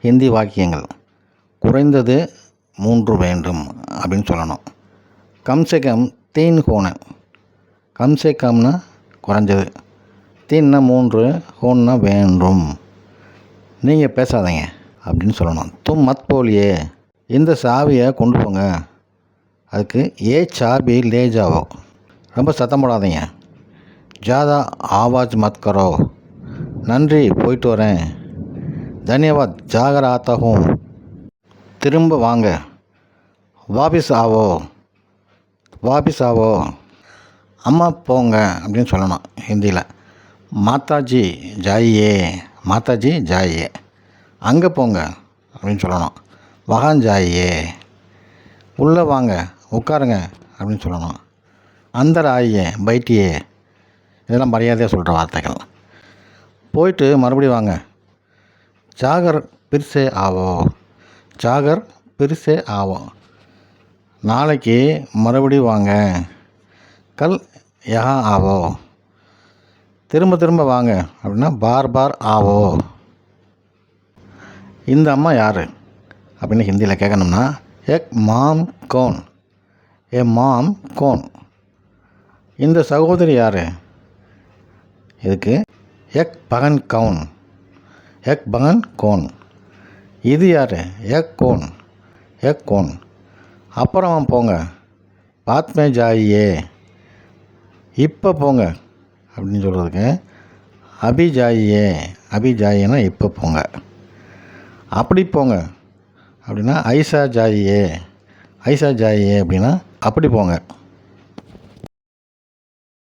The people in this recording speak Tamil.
ஹிந்தி வாக்கியங்கள். குறைந்தது மூன்று வேண்டும் அப்படின்னு சொல்லணும். கம்சே கம் தீன் ஹோன. கம்சே கம்னா குறைஞ்சது. தீன்னா மூன்று ஹோன்னா வேண்டும். நீங்கள் பேசாதீங்க அப்படின்னு சொல்லணும். தும் மத் போலியே. இந்த சாவியை கொண்டு போங்க. அதுக்கு ஏ சாபி லே ஜாவோ. ரொம்ப சத்தம் போடாதீங்க. ஜாதா ஆவாஜ் மத் கரோ. நன்றி போயிட்டு வரேன். தன்யவாத் ஜாகராத்தகும் திரும்ப வாங்க. வாபிஸ் ஆவோ. வாபிஸ் ஆவோ. அம்மா போங்க அப்படின்னு சொல்லணும் ஹிந்தியில். மாதாஜி ஜாயியே. மாதாஜி ஜாயே அங்கே போங்க அப்படின்னு சொல்லணும். வகான் ஜாயியே. உள்ளே வாங்க. உட்காருங்க அப்படின்னு சொல்லணும். அந்த ஆயியே பைட்டியே இதெல்லாம் மரியாதையாக சொல்கிற வார்த்தைகள். போயிட்டு மறுபடியும் வாங்க. ஜாகர் பிரிசே ஆவோ. ஜாகர் பிரிசே ஆவோ. நாளைக்கு மறுபடி வாங்க. கல் யகா ஆவோ. திரும்ப திரும்ப வாங்க. அப்படின்னா பார் பார் ஆவோ. இந்த அம்மா யார்? அப்படின்னு ஹிந்தியில் கேட்கணும்னா எக் மாம் கோன். ஏ மாம் கோன். இந்த சகோதரி யார்? இதுக்கு எக் பகன் கவுன். எக் பகன் கோன். இது யார்? எக் கோன் எக் கோன் அப்புறம் போங்க. பாத்மே ஜாயியே இப்போ போங்க. அப்படின்னு சொல்கிறதுக்கு அபி ஜாயியே அபி ஜாயினா இப்போ போங்க. அப்படி போங்க. அப்படின்னா ஐசா ஜாயியே ஐசா ஜாயியே அப்படின்னா அப்படி போங்க.